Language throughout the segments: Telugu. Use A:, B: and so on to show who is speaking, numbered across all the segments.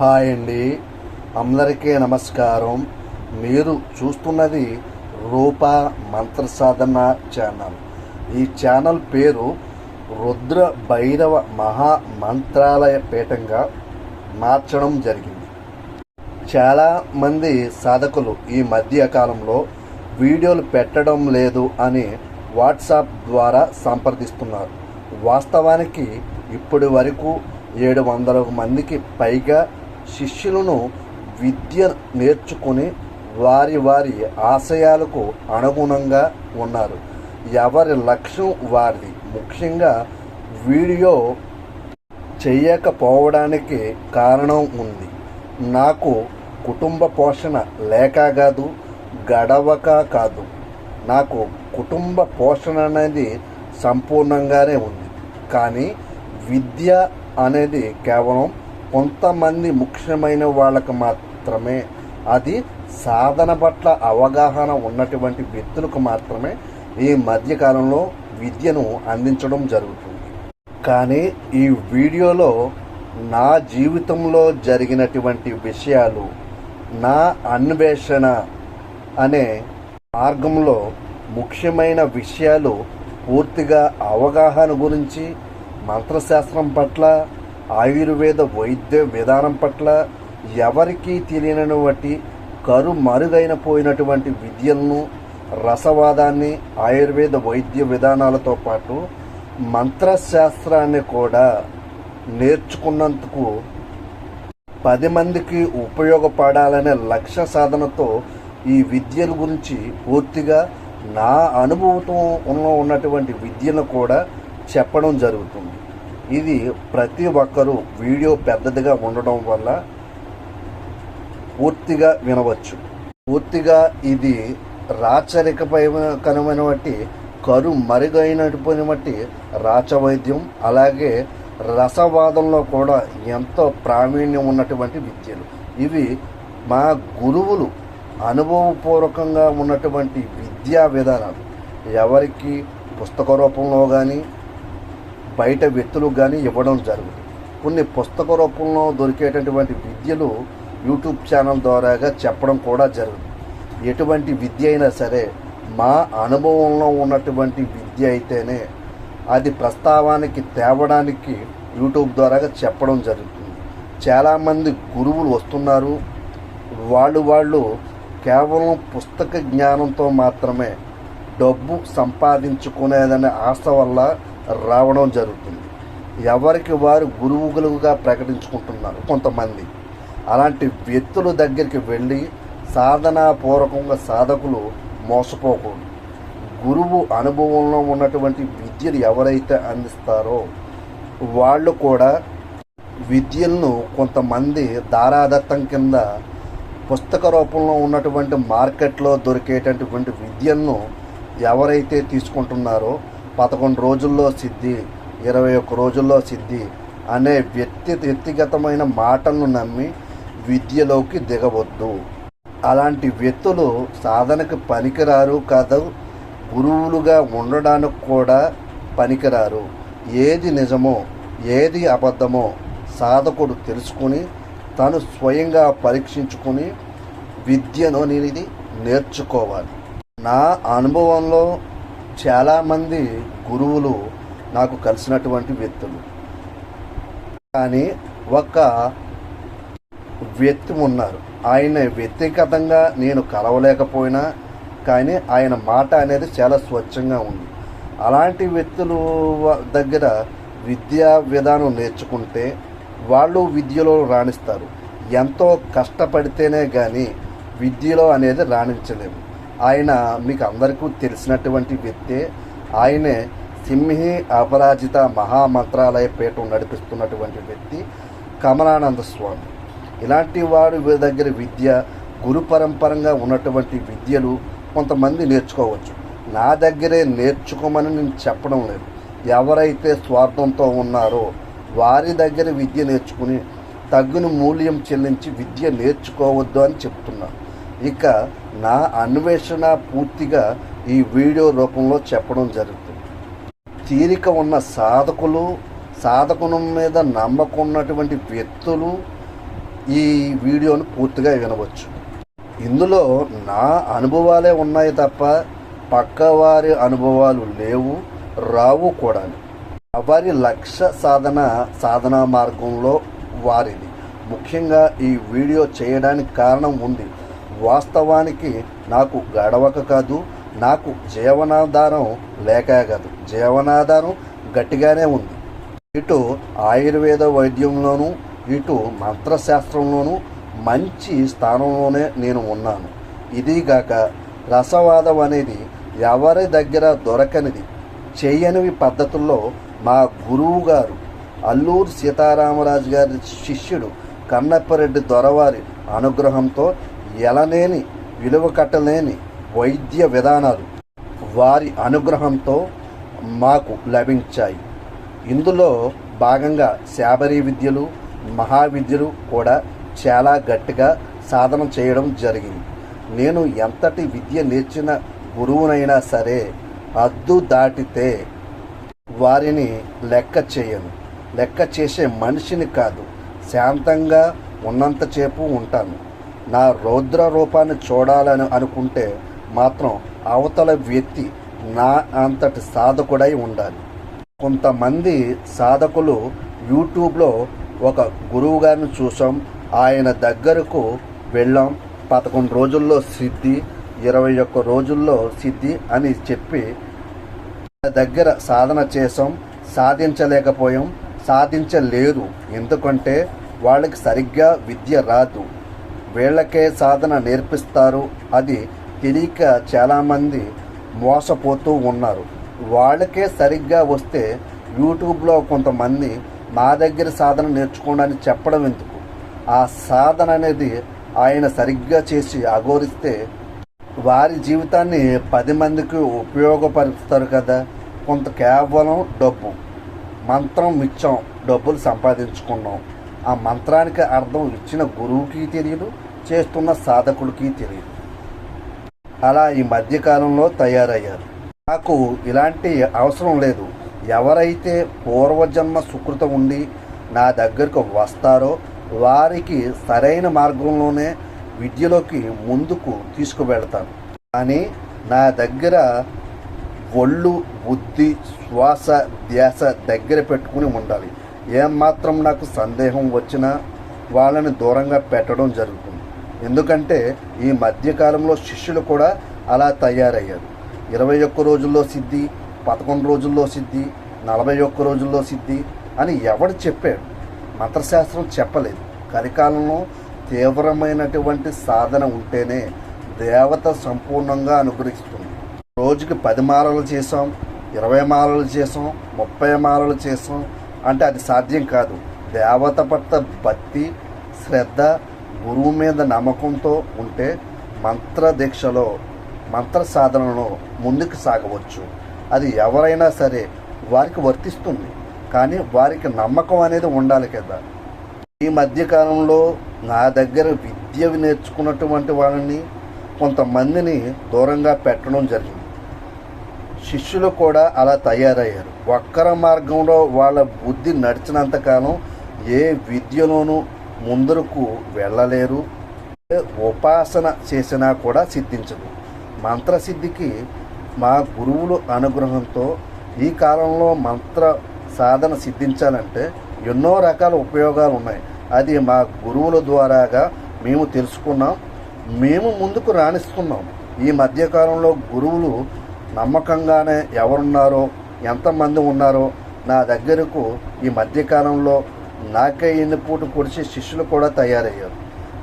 A: హాయ్ అండి. అందరికీ నమస్కారం. మీరు చూస్తున్నది రూప మంత్ర సాధన ఛానల్. ఈ ఛానల్ పేరు రుద్ర భైరవ మహా మంత్రాలయ పీఠంగా మార్చడం జరిగింది. చాలా మంది సాధకులు ఈ మధ్య కాలంలో వీడియోలు పెట్టడం లేదు అని వాట్సాప్ ద్వారా సంప్రదిస్తున్నారు. వాస్తవానికి ఇప్పటి వరకు ఏడు వందల మందికి పైగా శిష్యులను విద్య నేర్చుకుని వారి వారి ఆశయాలకు అనుగుణంగా ఉన్నారు. ఎవరి లక్ష్యం వారిది. ముఖ్యంగా వీడియో చేయకపోవడానికి కారణం ఉంది. నాకు కుటుంబ పోషణ లేక కాదు గడవక కాదు. నాకు కుటుంబ పోషణ అనేది సంపూర్ణంగానే ఉంది. కానీ విద్య అనేది కేవలం కొంతమంది ముఖ్యమైన వాళ్ళకు మాత్రమే అది సాధన పట్ల అవగాహన ఉన్నటువంటి వ్యక్తులకు మాత్రమే ఈ మధ్యకాలంలో విద్యను అందించడం జరుగుతుంది. కానీ ఈ వీడియోలో నా జీవితంలో జరిగినటువంటి విషయాలు నా అన్వేషణ అనే మార్గంలో ముఖ్యమైన విషయాలు పూర్తిగా అవగాహన గురించి మంత్రశాస్త్రం పట్ల ఆయుర్వేద వైద్య విధానం పట్ల ఎవరికీ తెలియనటువంటి కరు మరుగైన పోయినటువంటి విద్యలను రసవాదాన్ని ఆయుర్వేద వైద్య విధానాలతో పాటు మంత్రశాస్త్రాన్ని కూడా నేర్చుకున్నందుకు పది మందికి ఉపయోగపడాలనే లక్ష్య సాధనతో ఈ విద్యల గురించి పూర్తిగా నా అనుభవంతో ఉన్న ఉన్నటువంటి విద్యను కూడా చెప్పడం జరుగుతుంది. ఇది ప్రతి ఒక్కరూ వీడియో పెద్దదిగా ఉండడం వల్ల పూర్తిగా వినవచ్చు. పూర్తిగా ఇది రాచరికమైనటువంటి కరు మరుగైనటువంటి రాచ వైద్యం అలాగే రసవాదంలో కూడా ఎంతో ప్రావీణ్యం ఉన్నటువంటి విద్యలు. ఇవి మా గురువులు అనుభవపూర్వకంగా ఉన్నటువంటి విద్యా విధానాలు. ఎవరికి పుస్తక రూపంలో కానీ బయట వ్యక్తులకు కానీ ఇవ్వడం జరుగుతుంది. కొన్ని పుస్తక రూపంలో దొరికేటటువంటి విద్యలు యూట్యూబ్ ఛానల్ ద్వారాగా చెప్పడం కూడా జరుగుతుంది. ఎటువంటి విద్య అయినా సరే మా అనుభవంలో ఉన్నటువంటి విద్య అయితేనే అది ప్రస్తావానికి తేవడానికి యూట్యూబ్ ద్వారాగా చెప్పడం జరుగుతుంది. చాలామంది గురువులు వస్తున్నారు. వాళ్ళు వాళ్ళు కేవలం పుస్తక జ్ఞానంతో మాత్రమే డబ్బు సంపాదించుకునేదనే ఆశ వల్ల రావడం జరుగుతుంది. ఎవరికి వారు గురువులుగా ప్రకటించుకుంటున్నారు? కొంతమంది. అలాంటి వ్యక్తుల దగ్గరికి వెళ్ళి సాధనాపూర్వకంగా సాధకులు మోసపోకూడదు. గురువు అనుభవంలో ఉన్నటువంటి విద్యలు ఎవరైతే అందిస్తారో వాళ్ళు కూడా విద్యలను కొంతమంది దారాదత్తం కింద పుస్తక రూపంలో ఉన్నటువంటి మార్కెట్లో దొరికేటటువంటి విద్యలను ఎవరైతే తీసుకుంటున్నారో పదకొండు రోజుల్లో సిద్ధి ఇరవై ఒక్క రోజుల్లో సిద్ధి అనే వ్యక్తి వ్యక్తిగతమైన మాటలను నమ్మి విద్యలోకి దిగవద్దు. అలాంటి వ్యక్తులు సాధనకు పనికిరారు కాదు గురువులుగా ఉండడానికి కూడా పనికిరారు. ఏది నిజమో ఏది అబద్ధమో సాధకుడు తెలుసుకుని తను స్వయంగా పరీక్షించుకుని విద్యను అనేది నేర్చుకోవాలి. నా అనుభవంలో చాలామంది గురువులు నాకు కలిసినటువంటి వ్యక్తులు. కానీ ఒక వ్యక్తి ఉన్నారు. ఆయన వ్యక్తిగతంగా నేను కలవలేకపోయినా కానీ ఆయన మాట అనేది చాలా స్వచ్ఛంగా ఉంది. అలాంటి వ్యక్తులు దగ్గర విద్యా విధానం నేర్చుకుంటే వాళ్ళు విద్యలో రాణిస్తారు. ఎంతో కష్టపడితేనే కానీ విద్యలో అనేది రాణించలేము. ఆయన మీకు అందరికీ తెలిసినటువంటి వ్యక్తే. ఆయనే సింహి అపరాజిత మహామంత్రాలయ పీఠం నడిపిస్తున్నటువంటి వ్యక్తి కమలానంద స్వామి. ఇలాంటి వారి దగ్గర విద్య గురు పరంపరంగా ఉన్నటువంటి విద్యలు కొంతమంది నేర్చుకోవచ్చు. నా దగ్గరే నేర్చుకోమని నేను చెప్పడం లేదు. ఎవరైతే స్వార్థంతో ఉన్నారో వారి దగ్గర విద్య నేర్చుకుని తగ్గును మూల్యం చెల్లించి విద్య నేర్చుకోవద్దు అని చెప్తున్నాను ఇక నా అన్వేషణ పూర్తిగా ఈ వీడియో రూపంలో చెప్పడం జరుగుతుంది. తీరిక ఉన్న సాధకులు సాధకుని మీద నమ్మకం ఉన్నటువంటి వ్యక్తులు ఈ వీడియోను పూర్తిగా వినవచ్చు. ఇందులో నా అనుభవాలే ఉన్నాయి తప్ప పక్కవారి అనుభవాలు లేవు రావు కూడా వారి లక్ష్య సాధన సాధనా మార్గంలో వారిది. ముఖ్యంగా ఈ వీడియో చేయడానికి కారణం ఉంది. వాస్తవానికి నాకు గడవక కాదు నాకు జీవనాధారం లేక కాదు. జీవనాధారం గట్టిగానే ఉంది. ఇటు ఆయుర్వేద వైద్యంలోనూ ఇటు మంత్రశాస్త్రంలోనూ మంచి స్థానంలోనే నేను ఉన్నాను. ఇదిగాక రసవాదం అనేది ఎవరి దగ్గర దొరకనిది? చేయనివి పద్ధతుల్లో మా గురువు గారు అల్లూరు సీతారామరాజు గారి శిష్యుడు కన్నప్పరెడ్డి దొరవారి అనుగ్రహంతో ఎలనేని విలువ కట్టలేని వైద్య విధానాలు వారి అనుగ్రహంతో మాకు లభించాయి. ఇందులో భాగంగా శాబరీ విద్యలు మహావిద్యలు కూడా చాలా గట్టిగా సాధన చేయడం జరిగింది. నేను ఎంతటి విద్య నేర్చిన గురువునైనా సరే అద్దు దాటితే వారిని లెక్క చేయను. లెక్క చేసే మనిషిని కాదు శాంతంగా ఉన్నంతసేపు ఉంటాను. నా రౌద్ర రూపాన్ని చూడాలని అనుకుంటే మాత్రం అవతల వ్యక్తి నా అంతటి సాధకుడై ఉండాలి. కొంతమంది సాధకులు యూట్యూబ్లో ఒక గురువు గారిని చూసాం. ఆయన దగ్గరకు వెళ్ళాం. పదకొండు రోజుల్లో సిద్ధి ఇరవై ఒక్క రోజుల్లో సిద్ధి అని చెప్పి దగ్గర సాధన చేసాం. సాధించలేకపోయాం. సాధించలేరు ఎందుకంటే వాళ్ళకి సరిగ్గా విద్య రాదు. వీళ్ళకే సాధన నేర్పిస్తారు. అది తెలియక చాలామంది మోసపోతూ ఉన్నారు. వాళ్ళకే సరిగ్గా వస్తే యూట్యూబ్లో కొంతమంది నా దగ్గర సాధన నేర్చుకోండి చెప్పడం ఎందుకు? ఆ సాధన అనేది ఆయన సరిగ్గా చేసి అఘోరిస్తే వారి జీవితాన్ని పది మందికి ఉపయోగపరుస్తారు కదా. కొంత కేవలం డబ్బు. మంత్రం మిచ్చం డబ్బులు సంపాదించుకున్నాం. ఆ మంత్రానికి అర్థం ఇచ్చిన గురువుకి తెలియదు చేస్తున్న సాధకుడికి తెలియదు. అలా ఈ మధ్యకాలంలో తయారయ్యారు. నాకు ఇలాంటి అవసరం లేదు. ఎవరైతే పూర్వజన్మ సుకృతం ఉండి నా దగ్గరకు వస్తారో వారికి సరైన మార్గంలోనే విద్యలోకి ముందుకు తీసుకువెళ్తాను. కానీ నా దగ్గర ఒళ్ళు బుద్ధి శ్వాస ధ్యాస దగ్గర పెట్టుకుని ఉండాలి. ఏమాత్రం నాకు సందేహం వచ్చినా వాళ్ళని దూరంగా పెట్టడం జరుగుతుంది. ఎందుకంటే ఈ మధ్యకాలంలో శిష్యులు కూడా అలా తయారయ్యారు. ఇరవై ఒక్క రోజుల్లో సిద్ధి పదకొండు రోజుల్లో సిద్ధి నలభై ఒక్క రోజుల్లో సిద్ధి అని ఎవడు చెప్పాడు? మంత్రశాస్త్రం చెప్పలేదు. కలికాలంలో తీవ్రమైనటువంటి సాధన ఉంటేనే దేవత సంపూర్ణంగా అనుగ్రహిస్తుంది. రోజుకి పది మాలలు చేసాం ఇరవై మాలలు చేసాం ముప్పై మాలలు చేసాం అంటే అది సాధ్యం కాదు. దేవత పట్ల భక్తి శ్రద్ధ గురువు మీద నమ్మకంతో ఉంటే మంత్ర దీక్షలో మంత్ర సాధనలో ముందుకు సాగవచ్చు. అది ఎవరైనా సరే వారికి వర్తిస్తుంది. కానీ వారికి నమ్మకం అనేది ఉండాలి కదా. ఈ మధ్యకాలంలో నా దగ్గర విద్య నేర్చుకున్నటువంటి వాళ్ళని కొంతమందిని దూరంగా పెట్టడం జరిగింది. శిష్యులు కూడా అలా తయారయ్యారు. వక్ర మార్గంలో వాళ్ళ బుద్ధి నడిచినంతకాలం ఏ విద్యలోనూ ముందరకు వెళ్ళలేరు. ఏ ఉపాసన చేసినా కూడా సిద్ధించదు. మంత్రసిద్ధికి మా గురువుల అనుగ్రహంతో ఈ కాలంలో మంత్ర సాధన సిద్ధించాలంటే ఎన్నో రకాల ఉపయోగాలు ఉన్నాయి. అది మా గురువుల ద్వారాగా మేము తెలుసుకున్నాం. మేము ముందుకు రాణిస్తున్నాం. ఈ మధ్యకాలంలో గురువులు నమ్మకంగానే ఎవరున్నారో ఎంతమంది ఉన్నారో నా దగ్గరకు ఈ మధ్యకాలంలో నాకే ఎన్నిపూట పొడిచి శిష్యులు కూడా తయారయ్యారు.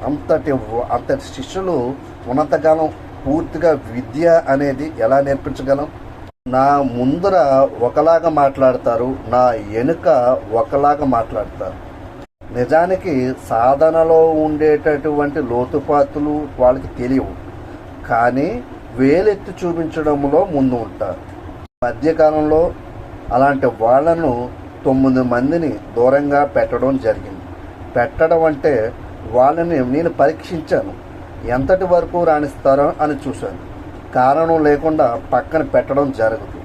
A: అంతటి అంతటి శిష్యులు ఉన్నంతకాలం పూర్తిగా విద్య అనేది ఎలా నేర్పించగలం? నా ముందర ఒకలాగా మాట్లాడతారు నా వెనుక ఒకలాగా మాట్లాడతారు. నిజానికి సాధనలో ఉండేటటువంటి లోతుపాతులు వాళ్ళకి తెలియవు. కానీ వేలెత్తి చూపించడంలో ముందు ఉంటారు. మధ్యకాలంలో అలాంటి వాళ్ళను తొమ్మిది మందిని దూరంగా పెట్టడం జరిగింది. పెట్టడం అంటే వాళ్ళని నేను పరీక్షించాను. ఎంతటి వరకు రాణిస్తారో అని చూశాను. కారణం లేకుండా పక్కన పెట్టడం జరగదు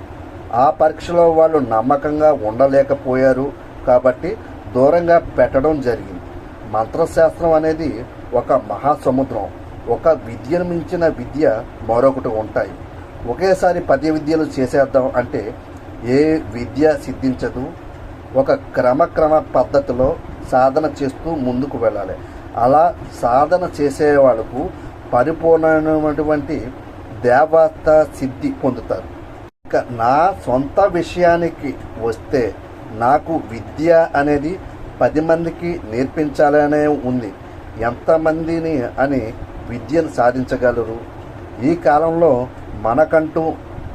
A: ఆ పరీక్షలో వాళ్ళు నమ్మకంగా ఉండలేకపోయారు కాబట్టి దూరంగా పెట్టడం జరిగింది. మంత్రశాస్త్రం అనేది ఒక మహాసముద్రం. ఒక విద్యను మించిన విద్య మరొకటి ఉంటాయి. ఒకేసారి పది విద్యలు చేసేద్దాం అంటే ఏ విద్య సిద్ధించదు? ఒక క్రమక్రమ పద్ధతిలో సాధన చేస్తూ ముందుకు వెళ్ళాలి. అలా సాధన చేసే వాళ్ళకు పరిపూర్ణమైనటువంటి దేవత సిద్ధి పొందుతారు. ఇక నా సొంత విషయానికి వస్తే నాకు విద్య అనేది పది మందికి నేర్పించాలనే ఉంది. ఎంతమందిని అని విద్యను సాధించగలరు. ఈ కాలంలో మనకంటూ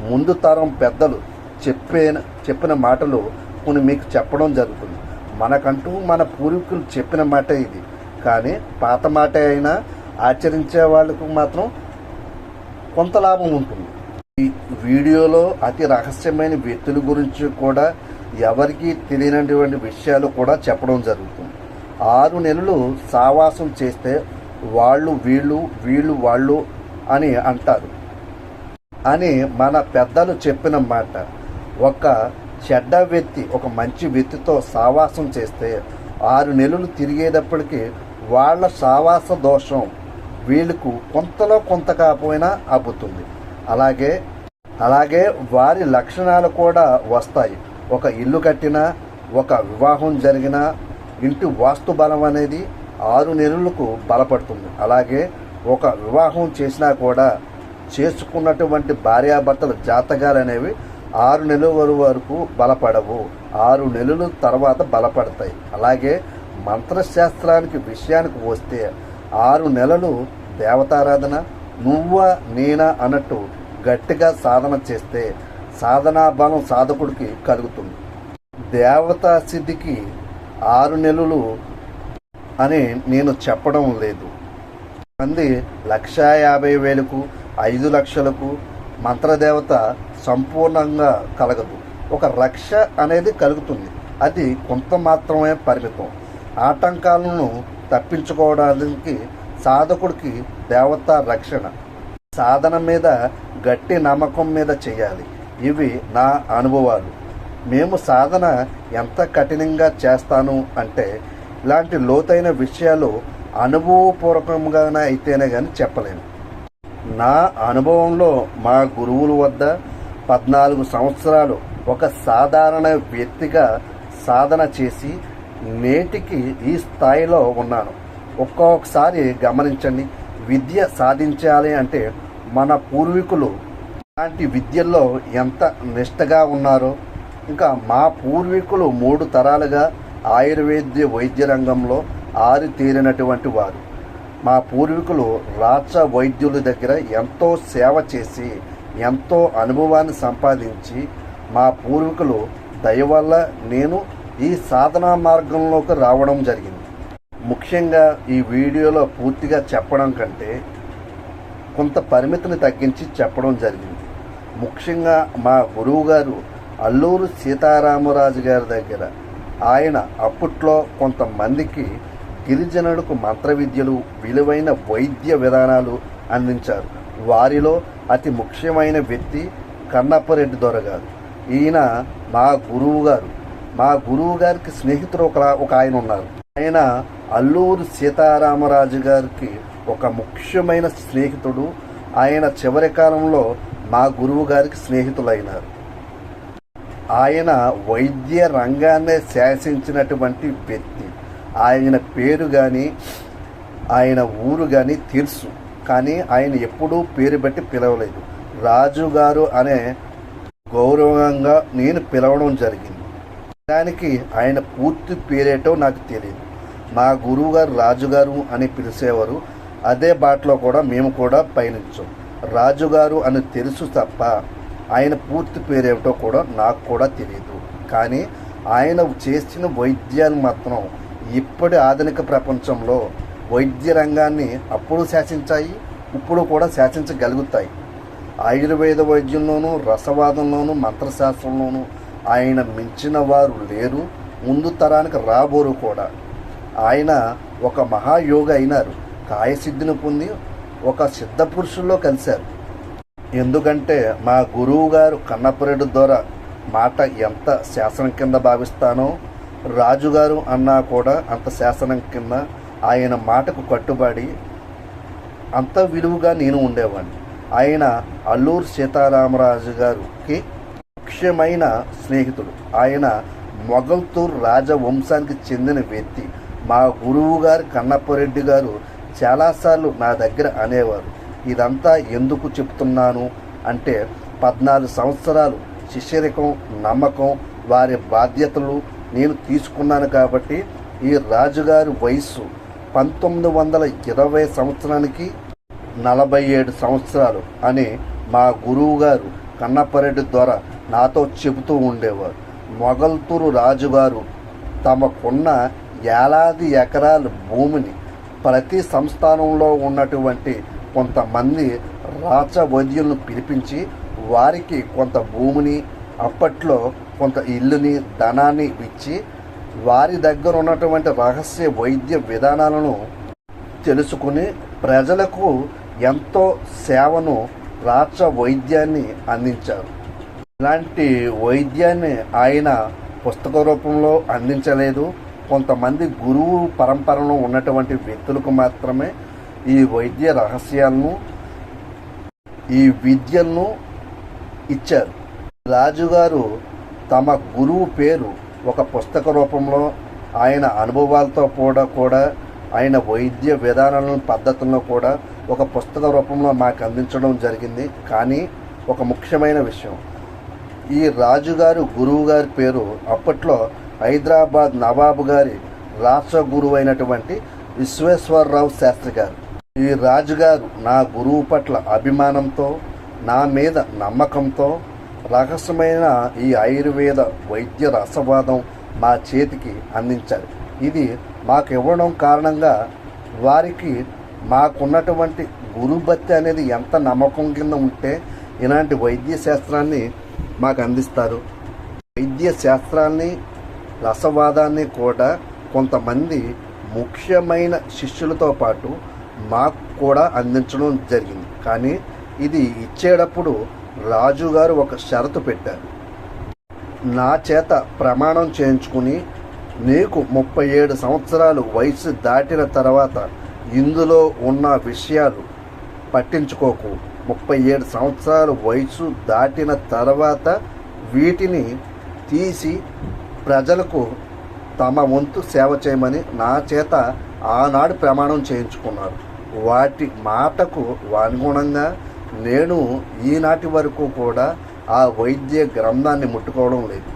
A: ముందు తరం పెద్దలు చెప్పిన చెప్పిన మాటలు కొన్ని మీకు చెప్పడం జరుగుతుంది. మనకంటూ మన పూర్వీకులు చెప్పిన మాట ఇది. కానీ పాత మాట అయినా ఆచరించే వాళ్ళకు మాత్రం కొంత లాభం ఉంటుంది. ఈ వీడియోలో అతి రహస్యమైన వ్యక్తుల గురించి కూడా ఎవరికీ తెలియనటువంటి విషయాలు కూడా చెప్పడం జరుగుతుంది. ఆరు నెలలు సావాసం చేస్తే వాళ్ళు వీళ్ళు వీళ్ళు వాళ్ళు అని అంటారు. అని మన పెద్దలు చెప్పిన మాట. ఒక చెడ్డ వ్యక్తి ఒక మంచి వ్యక్తితో సావాసం చేస్తే ఆరు నెలలు తిరిగేటప్పటికి వాళ్ళ సావాస దోషం వీళ్ళకు కొంతలో కొంత కాకపోయినా అబ్బుతుంది. అలాగే అలాగే వారి లక్షణాలు కూడా వస్తాయి. ఒక ఇల్లు కట్టినా ఒక వివాహం జరిగినా ఇంటి వాస్తు బలం అనేది ఆరు నెలలకు బలపడుతుంది. అలాగే ఒక వివాహం చేసినా కూడా చేసుకున్నటువంటి భార్యాభర్తల జాతకాలు అనేవి ఆరు నెలల వరకు బలపడవు. ఆరు నెలల తర్వాత బలపడతాయి. అలాగే మంత్రశాస్త్రానికి విషయానికి వస్తే ఆరు నెలలు దేవతారాధన నువ్వా నేనా అన్నట్టు గట్టిగా సాధన చేస్తే సాధనా బలం సాధకుడికి కలుగుతుంది. దేవతా సిద్ధికి ఆరు నెలలు అని నేను చెప్పడం లేదు. మంది లక్ష యాభై వేలకు ఐదు లక్షలకు మంత్రదేవత సంపూర్ణంగా కలగదు. ఒక రక్ష అనేది కలుగుతుంది. అది కొంత మాత్రమే పరిమితం. ఆటంకాలను తప్పించుకోవడానికి సాధకుడికి దేవత రక్షణ. సాధన మీద గట్టి నమ్మకం మీద చేయాలి. ఇవి నా అనుభవాలు. మేము సాధన ఎంత కఠినంగా చేస్తాను అంటే ఇలాంటి లోతైన విషయాలు అనుభవపూర్వకంగానే అయితేనే కానీ చెప్పలేను. నా అనుభవంలో మా గురువుల వద్ద పద్నాలుగు సంవత్సరాలు ఒక సాధారణ వ్యక్తిగా సాధన చేసి నేటికి ఈ స్థాయిలో ఉన్నాను. ఒక్కొక్కసారి గమనించండి విద్య సాధించాలి అంటే మన పూర్వీకులు అలాంటి విద్యల్లో ఎంత నిష్టగా ఉన్నారో. ఇంకా మా పూర్వీకులు మూడు తరాలుగా ఆయుర్వేద్య వైద్య రంగంలో ఆరితేరినటువంటి వారు. మా పూర్వీకులు రాచ వైద్యుల దగ్గర ఎంతో సేవ చేసి ఎంతో అనుభవాన్ని సంపాదించి మా పూర్వీకులు దయ వల్ల నేను ఈ సాధనా మార్గంలోకి రావడం జరిగింది. ముఖ్యంగా ఈ వీడియోలో పూర్తిగా చెప్పడం కంటే కొంత పరిమితిని తగ్గించి చెప్పడం జరిగింది. ముఖ్యంగా మా గురువు గారు అల్లూరు సీతారామరాజు గారి దగ్గర ఆయన అప్పట్లో కొంతమందికి గిరిజనులకు మంత్ర విద్యలు విలువైన వైద్య విధానాలు అందించారు. వారిలో అతి ముఖ్యమైన వ్యక్తి కన్నప్పరెడ్డి దొరగారు. ఈయన మా గురువు గారు మా గురువు గారికి స్నేహితుడు ఒక ఒక ఆయన ఉన్నారు. ఆయన అల్లూరు సీతారామరాజు గారికి ఒక ముఖ్యమైన స్నేహితుడు. ఆయన చివరి కాలంలో మా గురువు గారికి స్నేహితులైనారు. ఆయన వైద్య రంగాన్నే శాసించినటువంటి వ్యక్తి. ఆయన పేరు కానీ ఆయన ఊరు కానీ తెలుసు. కానీ ఆయన ఎప్పుడూ పేరు పెట్టి పిలవలేదు. రాజుగారు అనే గౌరవంగా నేను పిలవడం జరిగింది. దానికి ఆయన పూర్తి పేరేటో నాకు తెలియదు. మా గురువుగారు రాజుగారు అని పిలిచేవారు అదే బాటలో కూడా మేము కూడా పయనించాం. రాజుగారు అని తెలుసు తప్ప ఆయన పూర్తి పేరేమిటో కూడా నాకు కూడా తెలియదు కానీ ఆయన చేసిన వైద్యాలు మాత్రం ఇప్పటి ఆధునిక ప్రపంచంలో వైద్య రంగాన్ని అప్పుడు శాసించాయి ఇప్పుడు కూడా శాసించగలుగుతాయి. ఆయుర్వేద వైద్యంలోనూ రసవాదంలోనూ మంత్రశాస్త్రంలోనూ ఆయన మించిన వారు లేరు ముందు తరానికి రాబోరు కూడా. ఆయన ఒక మహాయోగ అయినారు కాయసిద్ధిని పొంది ఒక సిద్ధ పురుషుల్లో కలిశారు. ఎందుకంటే మా గురువు గారు కన్నపురెడ్డి ద్వారా మాట ఎంత శాసనం కింద భావిస్తానో రాజుగారు అన్నా కూడా అంత శాసనం కింద ఆయన మాటకు కట్టుబడి అంత విలువగా నేను ఉండేవాడిని. ఆయన అల్లూరు సీతారామరాజు గారికి ముఖ్యమైన స్నేహితుడు. ఆయన మొగల్తూరు రాజవంశానికి చెందిన వ్యక్తి. మా గురువు గారు కన్నప్పరెడ్డి గారు చాలాసార్లు నా దగ్గర అనేవారు. ఇదంతా ఎందుకు చెప్తున్నాను అంటే పద్నాలుగు సంవత్సరాలు శిష్యరికం నమ్మకం వారి బాధ్యతలు నేను తీసుకున్నాను కాబట్టి ఈ రాజుగారి వయస్సు పంతొమ్మిది వందల ఇరవై సంవత్సరానికి నలభై ఏడు సంవత్సరాలు అని మా గురువు గారు కన్నప్పరెడ్డి ద్వారా నాతో చెబుతూ ఉండేవారు. మొగల్తూరు రాజుగారు తమకున్న ఏలాది ఎకరాల భూమిని ప్రతి సంస్థానంలో ఉన్నటువంటి కొంతమంది రాచవైద్యులను పిలిపించి వారికి కొంత భూమిని అప్పట్లో కొంత ఇల్లుని ధనాన్ని ఇచ్చి వారి దగ్గర ఉన్నటువంటి రహస్య వైద్య విధానాలను తెలుసుకుని ప్రజలకు ఎంతో సేవను రాచ వైద్యాన్ని అందించారు. ఇలాంటి వైద్యాన్ని ఆయన పుస్తక రూపంలో అందించలేదు. కొంతమంది గురువు పరంపరలో ఉన్నటువంటి వ్యక్తులకు మాత్రమే ఈ వైద్య రహస్యాలను ఈ విద్యను ఇచ్చారు. రాజుగారు తమ గురువు పేరు ఒక పుస్తక రూపంలో ఆయన అనుభవాలతో కూడా కూడా ఆయన వైద్య విధానాలను పద్ధతులను కూడా ఒక పుస్తక రూపంలో మాకు అందించడం జరిగింది. కానీ ఒక ముఖ్యమైన విషయం ఈ రాజుగారు గురువు గారి పేరు అప్పట్లో హైదరాబాద్ నవాబు గారి రాష్ట్ర గురువు అయినటువంటి విశ్వేశ్వరరావు శాస్త్రి గారు. ఈ రాజుగారు నా గురువు పట్ల అభిమానంతో నా మీద నమ్మకంతో రహస్యమైన ఈ ఆయుర్వేద వైద్య రసవాదం మా చేతికి అందించారు. ఇది మాకు ఇవ్వడం కారణంగా వారికి మాకున్నటువంటి గురుభక్తి అనేది ఎంత నమ్మకం కింద ఉంటే ఇలాంటి వైద్య శాస్త్రాన్ని మాకు అందిస్తారు. వైద్య శాస్త్రాన్ని రసవాదాన్ని కూడా కొంతమంది ముఖ్యమైన శిష్యులతో పాటు మాకు కూడా అందించడం జరిగింది. కానీ ఇది ఇచ్చేటప్పుడు రాజుగారు ఒక షరతు పెట్టారు. నా చేత ప్రమాణం చేయించుకుని నీకు ముప్పై ఏడు సంవత్సరాలు వయసు దాటిన తర్వాత ఇందులో ఉన్న విషయాలు పట్టించుకోకు. ముప్పై ఏడు సంవత్సరాలు వయసు దాటిన తర్వాత వీటిని తీసి ప్రజలకు తమ వంతు సేవ చేయమని నా చేత ఆనాడు ప్రమాణం చేయించుకున్నారు. వాటి మాటకు అనుగుణంగా నేను ఈనాటి వరకు కూడా ఆ వైద్య గ్రంథాన్ని ముట్టుకోవడం లేదు.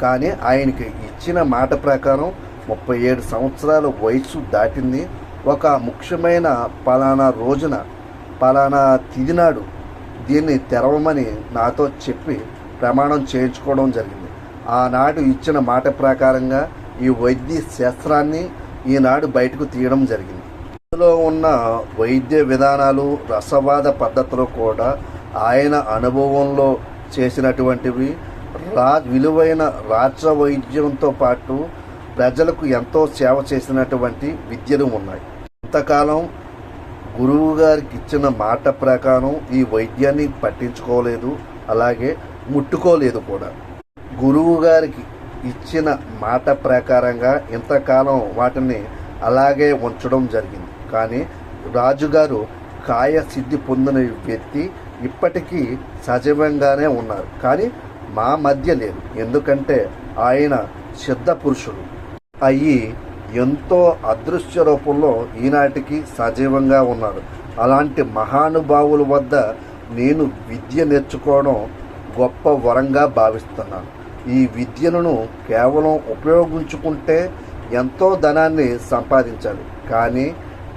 A: కానీ ఆయనకి ఇచ్చిన మాట ప్రకారం ముప్పై ఏడు సంవత్సరాల వయసు దాటింది. ఒక ముఖ్యమైన పలానా రోజున పలానా తిదినాడు దీన్ని తెరవమని నాతో చెప్పి ప్రమాణం చేయించుకోవడం జరిగింది. ఆనాడు ఇచ్చిన మాట ప్రకారంగా ఈ వైద్య శాస్త్రాన్ని ఈనాడు బయటకు తీయడం జరిగింది. ఇందులో ఉన్న వైద్య విధానాలు రసవాద పద్ధతులు కూడా ఆయన అనుభవంలో చేసినటువంటివి. రా విలువైన రాష్ట్ర వైద్యంతో పాటు ప్రజలకు ఎంతో సేవ చేసినటువంటి విద్యలు ఉన్నాయి. ఇంతకాలం గురువు గారికి ఇచ్చిన మాట ప్రకారం ఈ వైద్యాన్ని పట్టించుకోలేదు అలాగే ముట్టుకోలేదు కూడా. గురువు గారికి ఇచ్చిన మాట ప్రకారంగా ఇంతకాలం వాటిని అలాగే ఉంచడం జరిగింది. కానీ రాజుగారు కాయ సిద్ధి పొందిన వ్యక్తి ఇప్పటికీ సజీవంగానే ఉన్నారు. కానీ మా మధ్య లేరు ఎందుకంటే ఆయన సిద్ధ పురుషుడు. అయ్యి ఎంతో అదృశ్య రూపంలో ఈనాటికి సజీవంగా ఉన్నారు. అలాంటి మహానుభావుల వద్ద నేను విద్య నేర్చుకోవడం గొప్ప వరంగా భావిస్తున్నాను. ఈ విద్యను కేవలం ఉపయోగించుకుంటే ఎంతో ధనాన్ని సంపాదించాలి. కానీ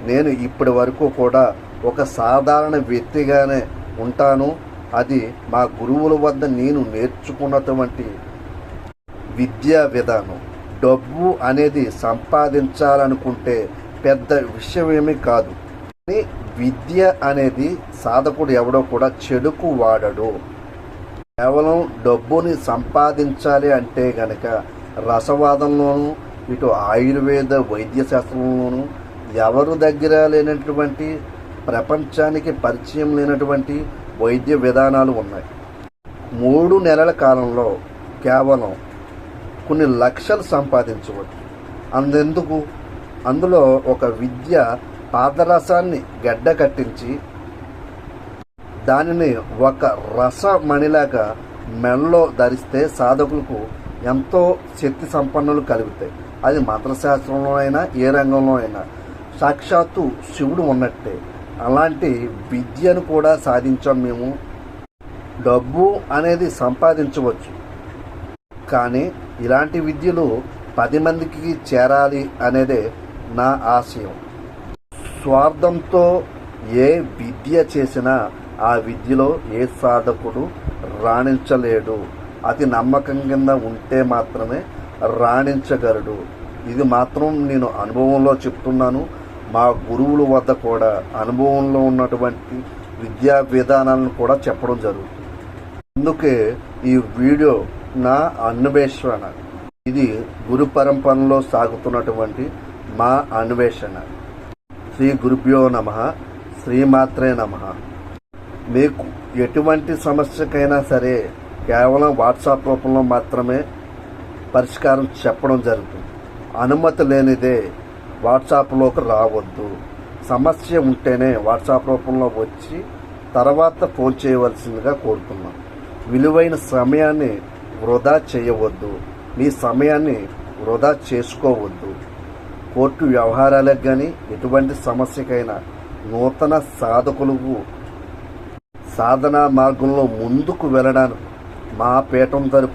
A: నేను ఇప్పటి వరకు కూడా ఒక సాధారణ వ్యక్తిగానే ఉంటాను. అది మా గురువుల వద్ద నేను నేర్చుకున్నటువంటి విద్యా విధానం. డబ్బు అనేది సంపాదించాలనుకుంటే పెద్ద విషయమేమీ కాదు. కానీ విద్య అనేది సాధకుడు ఎవడో కూడా చెడుకు వాడడు. కేవలం డబ్బుని సంపాదించాలి అంటే గనక రసవాదంలోను ఇటు ఆయుర్వేద వైద్య శాస్త్రంలోను ఎవరు దగ్గర లేనటువంటి ప్రపంచానికి పరిచయం లేనటువంటి వైద్య విధానాలు ఉన్నాయి. మూడు నెలల కాలంలో కేవలం కొన్ని లక్షలు సంపాదించవచ్చు. అందెందుకు అందులో ఒక విద్య పాదరసాన్ని గడ్డ కట్టించి దానిని ఒక రసమణిలాగా మెడలో ధరిస్తే సాధకులకు ఎంతో శక్తి సంపన్నులు కలుగుతాయి. అది మంత్రశాస్త్రంలో అయినా ఏ రంగంలో అయినా సాక్షాత్తు శివుడు ఉన్నట్టే. అలాంటి విద్యను కూడా సాధించాం మేము. డబ్బు అనేది సంపాదించవచ్చు. కానీ ఇలాంటి విద్యలు పది మందికి చేరాలి అనేదే నా ఆశయం. స్వార్థంతో ఏ విద్య చేసినా ఆ విద్యలో ఏ సాధకుడు రాణించలేడు. అతి నమ్మకం కింద ఉంటే మాత్రమే రాణించగలడు. ఇది మాత్రం నేను అనుభవంలో చెప్తున్నాను. మా గురువుల వద్ద కూడా అనుభవంలో ఉన్నటువంటి విద్యా విధానాలను కూడా చెప్పడం జరుగుతుంది. అందుకే ఈ వీడియో నా అన్వేషణ. ఇది గురు పరంపరలో సాగుతున్నటువంటి మా అన్వేషణ. శ్రీ గురుభ్యో నమ. శ్రీమాత్రే నమ. మీకు ఎటువంటి సమస్యకైనా సరే కేవలం వాట్సాప్ రూపంలో మాత్రమే పరిష్కారం చెప్పడం జరుగుతుంది. అనుమతి లేనిదే వాట్సాప్లోకి రావద్దు. సమస్య ఉంటేనే వాట్సాప్ రూపంలో వచ్చి తర్వాత ఫోన్ చేయవలసిందిగా కోరుతున్నాం. విలువైన సమయాన్ని వృధా చేయవద్దు. మీ సమయాన్ని వృధా చేసుకోవద్దు. కోర్టు వ్యవహారాలకు కానీ ఎటువంటి సమస్యకైనా నూతన సాధకులకు సాధనా మార్గంలో ముందుకు వెళ్ళడానికి మా పీఠం తరపు